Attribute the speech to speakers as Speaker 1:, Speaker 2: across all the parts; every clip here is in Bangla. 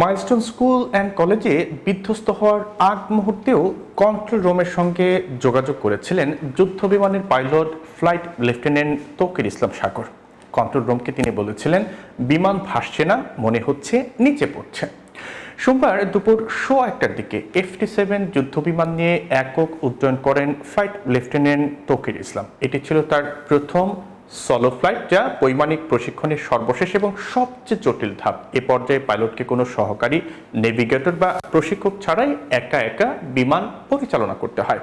Speaker 1: মাইলস্টোন স্কুল অ্যান্ড কলেজে বিধ্বস্ত হওয়ার আগ মুহূর্তেও কন্ট্রোল রুমের সঙ্গে যোগাযোগ করেছিলেন যুদ্ধ বিমানের pilot flight lieutenant Taukir Islam Sagar. Control রুমকে তিনি বলেছিলেন, বিমান ভাসছে না, মনে হচ্ছে নিচে পড়ছে। সোমবার দুপুর শো একটার দিকে এফটি সেভেন যুদ্ধ বিমান নিয়ে একক উড্ডয়ন করেন ফ্লাইট লেফটেন্যান্ট তৌকির ইসলাম। এটি ছিল তার প্রথম সলো ফ্লাইট যা বৈমানিক প্রশিক্ষণের সর্বশেষ এবং সবচেয়ে জটিল ধাপ। এ পর্যায়ে পাইলটকে কোনো সহকারী নেভিগেটর বা প্রশিক্ষক ছাড়াই একা একা বিমান পরিচালনা করতে হয়।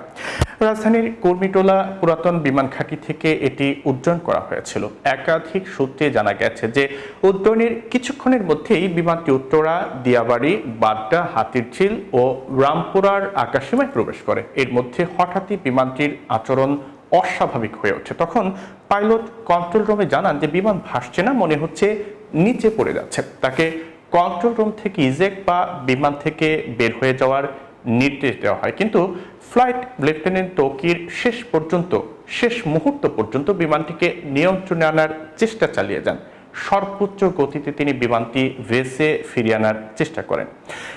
Speaker 1: রাজধানীর কর্মীটোলা পুরাতন বিমান ঘাঁটি থেকে এটি উড্ডয়ন করা হয়েছিল। একাধিক সূত্রে জানা গেছে যে, উড্ডয়নের কিছুক্ষণের মধ্যেই বিমানটি উত্তরা, দিয়াবাড়ি, বাড্ডা, হাতিরঝিল ও রামপুরার আকাশসীমায় প্রবেশ করে। এর মধ্যে হঠাৎই বিমানটির আচরণ অস্বাভাবিক হয়ে ওঠে তখন পাইলট কন্ট্রোল রুমে জানান যে, বিমান ভাসছে না, মনে হচ্ছে নিচে পড়ে যাচ্ছে। তাকে কন্ট্রোল রুম থেকে ইজেক বা বিমান থেকে বের হয়ে যাওয়ার নির্দেশ দেওয়া হয়। কিন্তু ফ্লাইট লেফটেন্যান্ট তৌকির শেষ পর্যন্ত, শেষ মুহূর্ত পর্যন্ত বিমানটিকে নিয়ন্ত্রণে আনার চেষ্টা চালিয়ে যান। সর্বোচ্চ গতিতে তিনি বিমানটি ভেসে ফিরিয়ে আনার চেষ্টা করেন।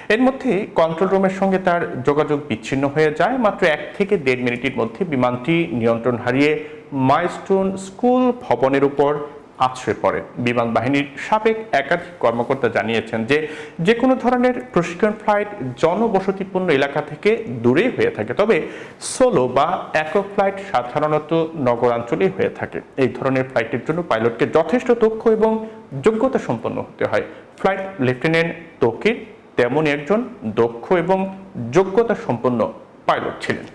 Speaker 1: এর মধ্যে কন্ট্রোল রুমের সঙ্গে তার যোগাযোগ বিচ্ছিন্ন হয়ে যায়। মাত্র এক থেকে দেড় মিনিটের মধ্যে বিমানটি নিয়ন্ত্রণ হারিয়ে মাইলস্টোন স্কুল ভবনের উপর আছড়ে পড়ে। বিমান বাহিনীর সাবেক একাধিক কর্মকর্তা জানিয়েছেন যে যে কোনো ধরনের প্রশিক্ষণ ফ্লাইট জনবসতিপূর্ণ এলাকা থেকে দূরে হয়ে থাকে, তবে সোলো বা একক ফ্লাইট সাধারণত নগরাঞ্চলেই হয়ে থাকে। এই ধরনের ফ্লাইটের জন্য পাইলটকে যথেষ্ট দক্ষ এবং যোগ্যতা সম্পন্ন হতে হয়। ফ্লাইট লেফটেন্যান্ট তৌকির তেমনই একজন দক্ষ এবং যোগ্যতা সম্পন্ন পাইলট ছিলেন।